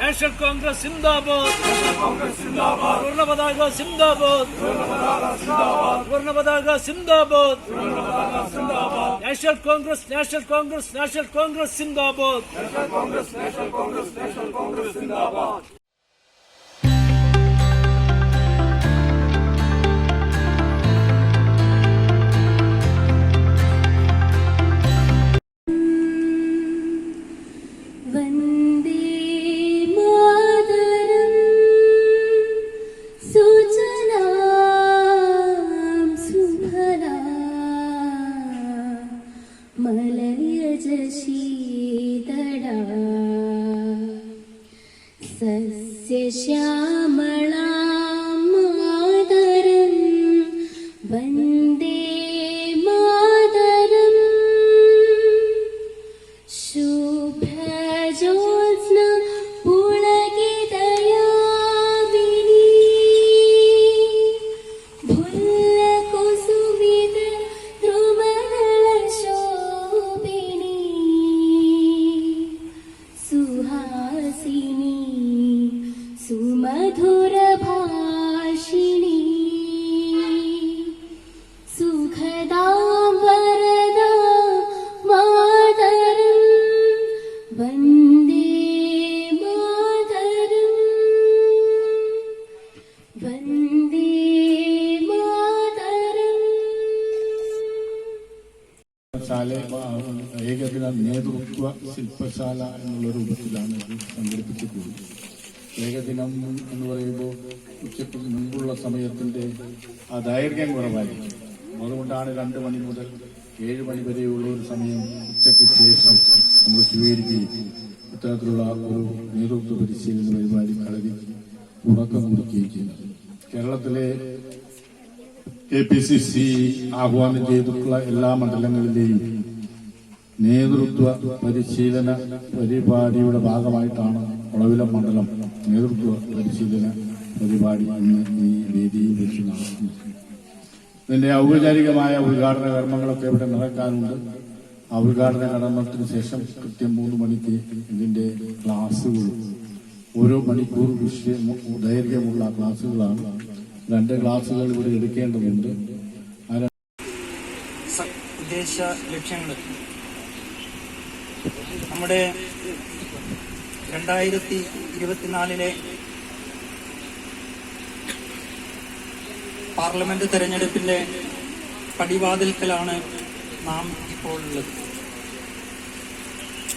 National Congress സിന്ദാബാദ് പൂർണ പതാക സിന്ദാബാദ് പൂർണ പതാക സിന്ദാബാദ് National Congress National Congress National Congress സിന്ദാബാദ് വന്ദേ സസ്യശ്യാമളാം ശില്പശാല എന്നുള്ള രൂപത്തിലാണ് ഇത് സംഘടിപ്പിച്ചിട്ടുള്ളത് ഏകദിനം എന്ന് പറയുമ്പോൾ ഉച്ചയ്ക്ക് മുമ്പുള്ള സമയത്തിന്റെ ആ ദൈർഘ്യം കുറവായിരിക്കും. അതുകൊണ്ടാണ് രണ്ട് മണി മുതൽ ഏഴ് മണി വരെയുള്ള ഒരു സമയം ഉച്ചയ്ക്ക് ശേഷം നമ്മൾ സ്വീകരിക്കുകയും ഇത്തരത്തിലുള്ള ഒരു നേതൃത്വ പരിശീലന പരിപാടി കളരി തുടക്കം കുറിക്കുകയും ചെയ്യുന്നത്. കേരളത്തിലെ കെ പി സി സി ആഹ്വാനം ചെയ്തിട്ടുള്ള എല്ലാ മണ്ഡലങ്ങളിലെയും നേതൃത്വ പരിശീലന പരിപാടിയുടെ ഭാഗമായിട്ടാണ് ഒളവിലം മണ്ഡലം നേതൃത്വ പരിശീലന പരിപാടി ഇന്ന് ഈ വേദിയിൽ വെച്ച് നടത്തുന്നത് ഇതിന്റെ ഔപചാരികമായ ഉദ്ഘാടന കർമ്മങ്ങളൊക്കെ ഇവിടെ നടക്കാനുണ്ട്. ആ ഉദ്ഘാടന കർമ്മത്തിന് ശേഷം കൃത്യം മൂന്ന് മണിക്ക് ഇതിന്റെ ക്ലാസ്സുകൾ. ഓരോ മണിക്കൂർ വിഷയം ദൈർഘ്യമുള്ള ക്ലാസ്സുകളാണ്. രണ്ട് ക്ലാസ്സുകൾ ഇവിടെ എടുക്കേണ്ടതുണ്ട്. ഉദ്ദേശ ലക്ഷ്യങ്ങൾ. നമ്മുടെ രണ്ടായിരത്തി ഇരുപത്തിനാലിലെ പാർലമെന്റ് തെരഞ്ഞെടുപ്പിന്റെ പടിവാതിൽക്കലാണ് നാം ഇപ്പോൾ ഉള്ളത്.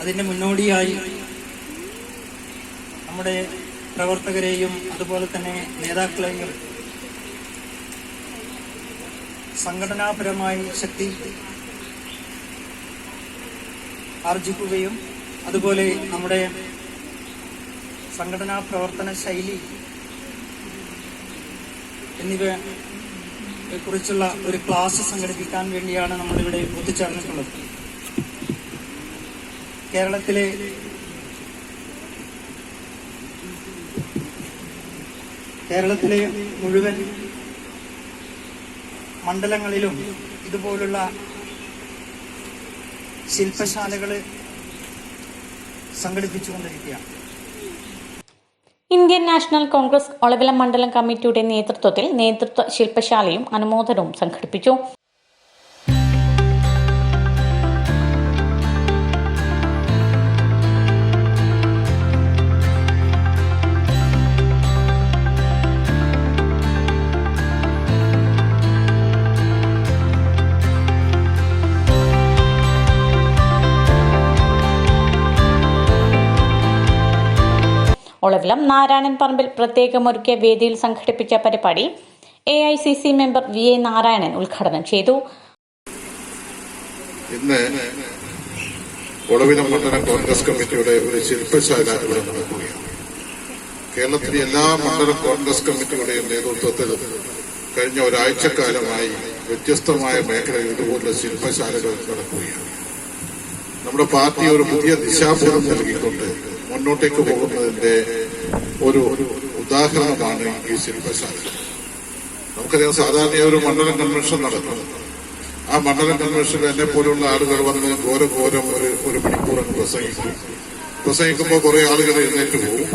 അതിന്റെ മുന്നോടിയായി നമ്മുടെ പ്രവർത്തകരെയും അതുപോലെ തന്നെ നേതാക്കളെയും സംഘടനാപരമായി ശക്തി ആർജിക്കുകയും അതുപോലെ നമ്മുടെ സംഘടനാ പ്രവർത്തന ശൈലി എന്നിവയെ കുറിച്ചുള്ള ഒരു ക്ലാസ് സംഘടിപ്പിക്കാൻ വേണ്ടിയാണ് നമ്മളിവിടെ ഒത്തുചേർന്നിട്ടുള്ളത്. കേരളത്തിലെ കേരളത്തിലെ മുഴുവൻ മണ്ഡലങ്ങളിലും ഇതുപോലുള്ള ശില്പശാലകൾ സംഘടിപ്പിച്ചുകൊണ്ടിരിക്കുകയാണ്. ഇന്ത്യൻ നാഷണൽ കോൺഗ്രസ് ഒളവിലം മണ്ഡലം കമ്മിറ്റിയുടെ നേതൃത്വത്തിൽ നേതൃത്വ ശില്പശാലയും അനുമോദനവും സംഘടിപ്പിച്ചു. ഒളവിലം നാരായണൻ പറമ്പിൽ പ്രത്യേകമൊരുക്കിയ വേദിയിൽ സംഘടിപ്പിച്ച പരിപാടി A I C C member V A Narayanan ഉദ്ഘാടനം ചെയ്തു. ഇന്ന് ഒളവിലം മണ്ഡലം കോൺഗ്രസ് കമ്മിറ്റിയുടെ ഒരു ശില്പശാല ഇവിടെ നടക്കുകയാണ്. കേരളത്തിലെ എല്ലാ മണ്ഡലം കോൺഗ്രസ് കമ്മിറ്റിയുടെയും നേതൃത്വത്തിൽ കഴിഞ്ഞ ഒരാഴ്ചക്കാലമായി വ്യത്യസ്തമായ മേഖലയിൽ ഇതുപോലുള്ള ശില്പശാലകൾ നടക്കുകയാണ്. നമ്മുടെ പാർട്ടി ഒരു പുതിയ ദിശാബോധം നൽകിക്കൊണ്ട് മുന്നോട്ടേക്ക് പോകുന്നതിന്റെ ഒരു ഉദാഹരണമാണ് ഈ ശില്പശാല. നമുക്കറിയാം സാധാരണ ഒരു മണ്ഡലം കൺവെൻഷൻ നടക്കുന്നത് ആ മണ്ഡലം കൺവെൻഷനിൽ എന്നെ പോലുള്ള ആളുകൾ വന്ന് ഘോരഘോരം ഒരു ഒരു മണിക്കൂർ പ്രസംഗിക്കും. പ്രസംഗിക്കുമ്പോൾ കുറെ ആളുകൾ എഴുന്നേറ്റ് പോകും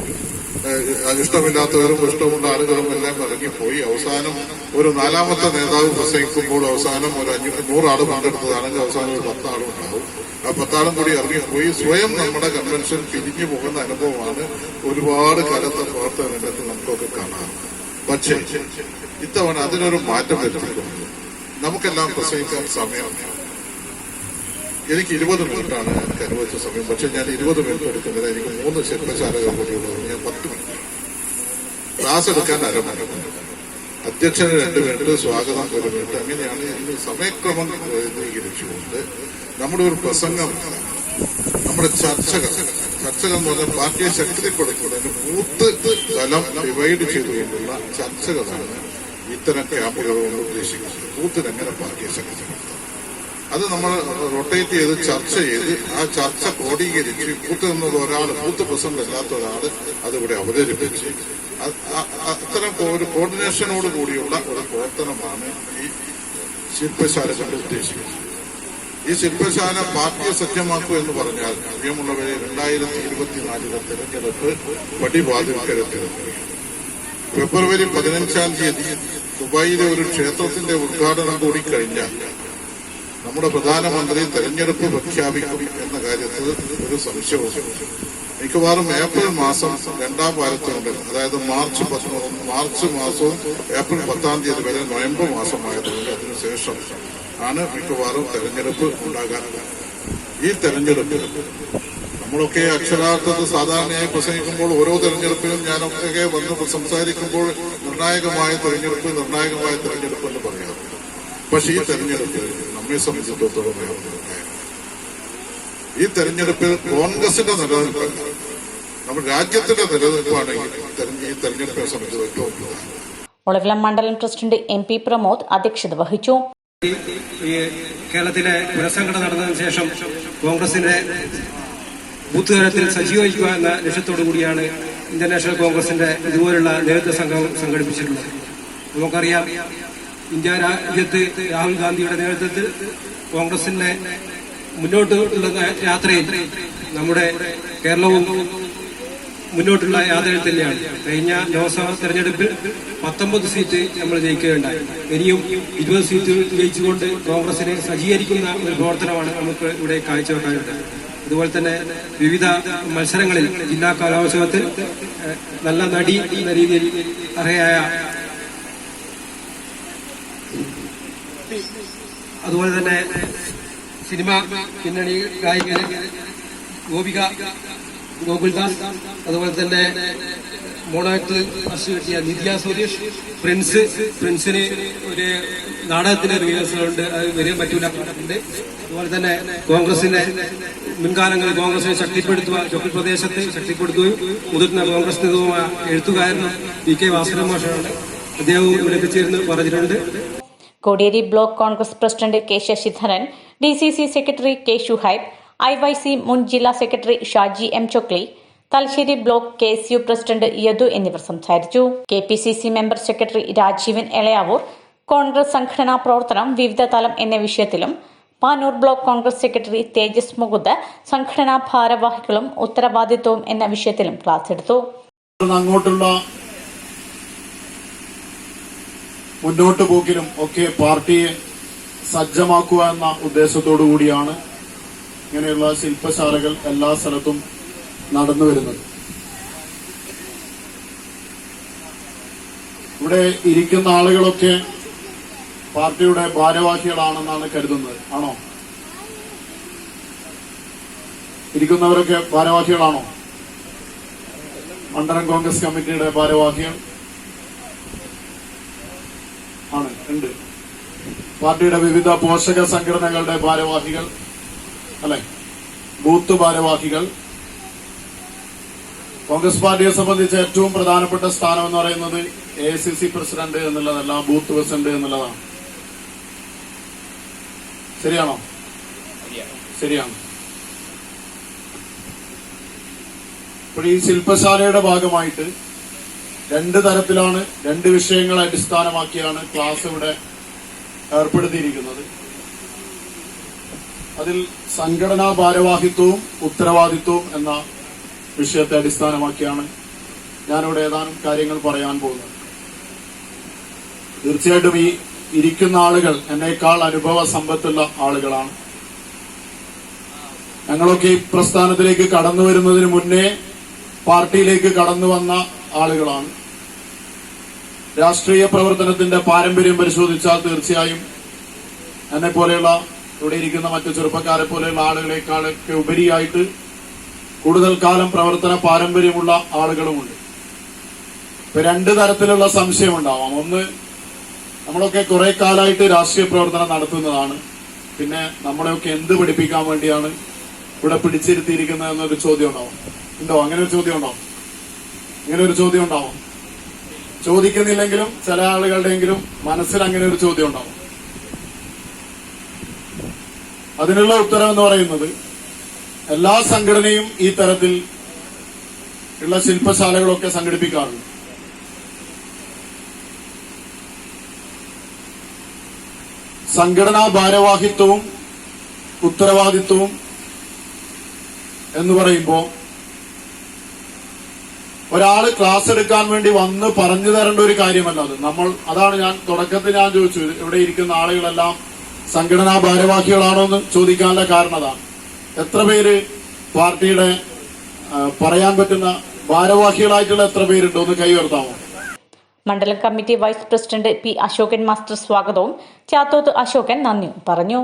ഇഷ്ടമില്ലാത്തവരും ഇഷ്ടമുള്ള ആളുകളും എല്ലാം ഇറങ്ങിപ്പോയി അവസാനം ഒരു നാലാമത്തെ നേതാവ് പ്രസംഗിക്കുമ്പോൾ അവസാനം ഒരു അഞ്ഞൂ നൂറാൾ പങ്കെടുത്തതാണെങ്കിൽ അവസാനം ഒരു പത്താളും ഉണ്ടാവും. ആ പത്താളും കൂടി ഇറങ്ങിപ്പോയി. സ്വയം നമ്മുടെ കൺവെൻഷൻ പിരിഞ്ഞു പോകുന്ന അനുഭവമാണ് ഒരുപാട് കാലത്തെ പ്രവർത്തന രംഗത്ത് നമുക്കൊക്കെ കാണാം. പക്ഷേ ഇത്തവണ അതിനൊരു മാറ്റം വരുത്തിയിട്ടുണ്ട്. നമുക്കെല്ലാം പ്രസംഗിക്കാൻ സമയം എനിക്ക് ഇരുപത് മിനിറ്റാണ് എനിക്ക് അനുവദിച്ച സമയം. പക്ഷെ ഞാൻ ഇരുപത് മിനിറ്റ് എടുക്കുന്നത് എനിക്ക് മൂന്ന് ശില്പശാലകൾ കൂടിയുള്ളത് ഞാൻ പത്ത് മിനിറ്റ്. ക്ലാസ് എടുക്കാൻ അരമണിക്കൂർ അധ്യക്ഷന് രണ്ട് മിനിറ്റ് സ്വാഗതം ഒരു മിനിറ്റ്. അങ്ങനെയാണ് ഇന്ന് സമയക്രമം പ്രതിനിധീകരിച്ചുകൊണ്ട് നമ്മുടെ ഒരു പ്രസംഗം നമ്മുടെ ചർച്ചകൾ. ചർച്ചകൾ എന്ന് പറഞ്ഞാൽ പാർട്ടിയെ ശക്തിപ്പെടുത്തുന്നതിന് ബൂത്ത് തലം ഡിവൈഡ് ചെയ്തുകൊണ്ടുള്ള ചർച്ചകളാണ് ഇത്തരം ക്യാമ്പുകൾ കൊണ്ട് ഉദ്ദേശിക്കുന്നത്. ബൂത്തിൽ എങ്ങനെ പാർട്ടിയെ ശക്തിപ്പെടുത്താം അത് നമ്മൾ റൊട്ടേറ്റ് ചെയ്ത് ചർച്ച ചെയ്ത് ആ ചർച്ച ക്രോഡീകരിച്ച് കൂത്ത് നിന്നുള്ള ഒരാൾ കൂത്ത് പ്രസിഡന്റ് അല്ലാത്ത ഒരാൾ അതിവിടെ അവതരിപ്പിച്ച്. അത്തരം ഒരു കോർഡിനേഷനോട് കൂടിയുള്ള ഒരു പ്രവർത്തനമാണ് ഈ ശില്പശാല കൊണ്ട് ഉദ്ദേശിക്കുന്നത്. ഈ ശില്പശാല പാർട്ടിയെ സത്യമാക്കൂ എന്ന് പറഞ്ഞാൽ പ്രിയമുള്ളവരെ രണ്ടായിരത്തി ഇരുപത്തിനാലിലെ തെരഞ്ഞെടുപ്പ് പടിവാതിൽക്കരത്തിലെത്തുകയാണ് ഫെബ്രുവരി പതിനഞ്ചാം തീയതി ദുബായിലെ ഒരു ക്ഷേത്രത്തിന്റെ ഉദ്ഘാടനം കൂടി കഴിഞ്ഞാൽ നമ്മുടെ പ്രധാനമന്ത്രി തെരഞ്ഞെടുപ്പ് പ്രഖ്യാപിക്കും എന്ന കാര്യത്തിൽ ഒരു സംശയവും മിക്കവാറും ഏപ്രിൽ മാസം രണ്ടാം വാരത്തിനുണ്ട് അതായത് മാർച്ച് പതിനൊന്ന് മാർച്ച് മാസവും ഏപ്രിൽ പത്താം തീയതി വരെ നവംബർ മാസമായതുകൊണ്ട് അതിനുശേഷം ആണ് മിക്കവാറും തെരഞ്ഞെടുപ്പ് ഉണ്ടാകാൻ ഈ തെരഞ്ഞെടുപ്പ് നമ്മളൊക്കെ അക്ഷരാർത്ഥത്തിൽ സാധാരണയായി പ്രസംഗിക്കുമ്പോൾ ഓരോ തെരഞ്ഞെടുപ്പിലും ഞാനൊക്കെ വന്ന് സംസാരിക്കുമ്പോൾ നിർണായകമായ തെരഞ്ഞെടുപ്പ് നിർണായകമായ തെരഞ്ഞെടുപ്പ് എന്ന് പറയാറ് പക്ഷേ ഈ തെരഞ്ഞെടുപ്പ് നമ്മെ സംബന്ധിച്ചിടത്തോളം ഈ തെരഞ്ഞെടുപ്പിൽ കോൺഗ്രസിന്റെ നിലനിൽപ്പല്ല നമ്മുടെ രാജ്യത്തിന്റെ നിലനിൽപ്പാണെങ്കിൽ തെരഞ്ഞ- ഈ തെരഞ്ഞെടുപ്പിനെ സംബന്ധിച്ച് ഏറ്റവും ഒളവിലം മണ്ഡലം ട്രസ്റ്റിന്റെ എം പി പ്രമോദ് അധ്യക്ഷത വഹിച്ചു. ഈ കേരളത്തിലെ പുനഃസംഘടന നടന്നതിന് ശേഷം കോൺഗ്രസിന്റെ ബൂത്ത് തലത്തിൽ സജീവിക്കുക എന്ന ലക്ഷ്യത്തോടു കൂടിയാണ് ഇന്ത്യൻ നാഷണൽ കോൺഗ്രസിന്റെ ഇതുപോലുള്ള നേതൃത്വ സംഘം സംഘടിപ്പിച്ചിട്ടുള്ളത്. നമുക്കറിയാം ഇന്ത്യ രാജ്യത്ത് രാഹുൽ ഗാന്ധിയുടെ നേതൃത്വത്തിൽ കോൺഗ്രസിന്റെ മുന്നോട്ടുള്ള യാത്രയിൽ നമ്മുടെ കേരളവും മുന്നോട്ടുള്ള യാത്രയിൽ തന്നെയാണ്. കഴിഞ്ഞ ലോക്സഭാ തെരഞ്ഞെടുപ്പിൽ പത്തൊമ്പത് സീറ്റ് നമ്മൾ ജയിക്കുകയുണ്ടായി. ഇനിയും ഇരുപത് സീറ്റ് ജയിച്ചുകൊണ്ട് കോൺഗ്രസിനെ സജ്ജീകരിക്കുന്ന ഒരു പ്രവർത്തനമാണ് നമുക്ക് ഇവിടെ കാഴ്ചവെക്കാനുള്ളത്. അതുപോലെ തന്നെ വിവിധ മത്സരങ്ങളിൽ ജില്ലാ കലോത്സവത്തിൽ നല്ല നടി എന്ന രീതിയിൽ അർഹയായ അതുപോലെ തന്നെ സിനിമ പിന്നണി ഗായിക ഗോപിക ഗോകുൽദാസ് അതുപോലെ തന്നെ മോണാക്ട് ഫസ്റ്റ് കിട്ടിയ നിത്യ സുരേഷ്. പ്രിൻസ് പ്രിൻസിന് ഒരു നാടകത്തിന് റിഹേഴ്സലുണ്ട് അത് വരാൻ പറ്റൂല. അതുപോലെ തന്നെ കോൺഗ്രസിന്റെ മുൻകാലങ്ങളിൽ കോൺഗ്രസിനെ ശക്തിപ്പെടുത്തുക ചൊക്കൽ പ്രദേശത്ത് ശക്തിപ്പെടുത്തുകയും മുതിർന്ന കോൺഗ്രസ് നേതാവുമായ എഴുത്തുകാരനും പി കെ മാഷാണ് അദ്ദേഹവും ഇവിടെ എത്തിച്ചേർന്ന് പറഞ്ഞിട്ടുണ്ട്. Kodiyeri block Congress president K Sasidharan D C C secretary K Shuhaib I Y C മുൻ ജില്ലാ secretary Shaji M Chokli Thalassery block K S U president Yadu എന്നിവർ സംസാരിച്ചു. K P C C member secretary Rajeevan Elayavoor Congress സംഘടനാ പ്രവർത്തനം വിവിധ തലം എന്ന വിഷയത്തിലും Panoor block Congress secretary Thejas Mukund സംഘടനാ ഭാരവാഹികളും ഉത്തരവാദിത്വവും എന്ന വിഷയത്തിലും ക്ലാസ് എടുത്തു. അങ്ങോട്ടുള്ള മുന്നോട്ട് പോക്കിലും ഒക്കെ പാർട്ടിയെ സജ്ജമാക്കുക എന്ന ഉദ്ദേശത്തോടു കൂടിയാണ് ഇങ്ങനെയുള്ള ശില്പശാലകൾ എല്ലാ സ്ഥലത്തും നടന്നു വരുന്നത്. ഇവിടെ ഇരിക്കുന്ന ആളുകളൊക്കെ പാർട്ടിയുടെ ഭാരവാഹികളാണെന്നാണ് കരുതുന്നത്. ആണോ? ഇരിക്കുന്നവരൊക്കെ ഭാരവാഹികളാണോ? മണ്ഡലം കോൺഗ്രസ് കമ്മിറ്റിയുടെ ഭാരവാഹികൾ ആണ് ഉണ്ട്. പാർട്ടിയുടെ വിവിധ പോഷക സംഘടനകളുടെ ഭാരവാഹികൾ അല്ലെ? ബൂത്ത് ഭാരവാഹികൾ. കോൺഗ്രസ് പാർട്ടിയെ സംബന്ധിച്ച് ഏറ്റവും പ്രധാനപ്പെട്ട സ്ഥാനം എന്ന് പറയുന്നത് എ സി സി പ്രസിഡന്റ് എന്നുള്ളതല്ല ബൂത്ത് പ്രസിഡന്റ് എന്നുള്ളതാണ്. ശരിയാണോ? ശരിയാണ്. ഇപ്പോൾ ഈ ശില്പശാലയുടെ ഭാഗമായിട്ട് രണ്ട് തരത്തിലാണ് രണ്ട് വിഷയങ്ങളെ അടിസ്ഥാനമാക്കിയാണ് ക്ലാസ് ഇവിടെ ഏർപ്പെടുത്തിയിരിക്കുന്നത്. അതിൽ സംഘടനാ ഭാരവാഹിത്വവും ഉത്തരവാദിത്വവും എന്ന വിഷയത്തെ അടിസ്ഥാനമാക്കിയാണ് ഞാനിവിടെ ഏതാനും കാര്യങ്ങൾ പറയാൻ പോകുന്നത്. തീർച്ചയായിട്ടും ഈ ഇരിക്കുന്ന ആളുകൾ എന്നേക്കാൾ അനുഭവ സമ്പത്തുള്ള ആളുകളാണ്. ഞങ്ങളൊക്കെ ഈ പ്രസ്ഥാനത്തിലേക്ക് കടന്നു വരുന്നതിന് മുന്നേ പാർട്ടിയിലേക്ക് കടന്നു വന്ന ആളുകളാണ്. രാഷ്ട്രീയ പ്രവർത്തനത്തിന്റെ പാരമ്പര്യം പരിശോധിച്ചാൽ തീർച്ചയായും എന്നെ പോലെയുള്ള ഇവിടെ ഇരിക്കുന്ന മറ്റു ചെറുപ്പക്കാരെ പോലെയുള്ള ആളുകളെക്കാളൊക്കെ ഉപരിയായിട്ട് കൂടുതൽ കാലം പ്രവർത്തന പാരമ്പര്യമുള്ള ആളുകളുമുണ്ട്. ഇപ്പൊ രണ്ട് തരത്തിലുള്ള സംശയം ഉണ്ടാവാം ഒന്ന് നമ്മളൊക്കെ കുറെ കാലമായിട്ട് രാഷ്ട്രീയ പ്രവർത്തനം നടത്തുന്നതാണ്. പിന്നെ നമ്മളെയൊക്കെ എന്ത് പഠിപ്പിക്കാൻ വേണ്ടിയാണ് ഇവിടെ പിടിച്ചിരുത്തിയിരിക്കുന്നത് എന്നൊരു ചോദ്യം ഉണ്ടാവും ഉണ്ടോ? അങ്ങനെ ഒരു ചോദ്യം ഉണ്ടാവും ഇങ്ങനെ ഒരു ചോദ്യം ഉണ്ടാവും ചോദിക്കുന്നില്ലെങ്കിലും ചില ആളുകളുടെയെങ്കിലും മനസ്സിൽ അങ്ങനെ ഒരു ചോദ്യം ഉണ്ടാവും. അതിനുള്ള ഉത്തരം എന്ന് പറയുന്നത് എല്ലാ സംഘടനയും ഈ തരത്തിൽ ഉള്ള ശില്പശാലകളൊക്കെ സംഘടിപ്പിക്കാറുണ്ട്. സംഘടനാ ഭാരവാഹിത്വവും ഉത്തരവാദിത്വവും എന്ന് പറയുമ്പോൾ ഒരാൾ ക്ലാസ് എടുക്കാൻ വേണ്ടി വന്ന് പറഞ്ഞു തരേണ്ട ഒരു കാര്യമല്ല അത്. നമ്മൾ അതാണ് ഞാൻ തുടക്കത്തിൽ ഞാൻ ചോദിച്ചു ഇവിടെ ഇരിക്കുന്ന ആളുകളെല്ലാം സംഘടനാ ഭാരവാഹികളാണോ എന്ന് ചോദിക്കാനുള്ള കാരണം അതാണ്. എത്ര പേര് പാർട്ടിയുടെ പറയാൻ പറ്റുന്ന ഭാരവാഹികളായിട്ടുള്ള എത്ര പേരുണ്ടോ എന്ന് കൈ ഉയർത്താമോ? മണ്ഡലം committee vice president P Asokan master സ്വാഗതവും ചാത്തോത്ത് അശോകൻ നന്ദി പറഞ്ഞു.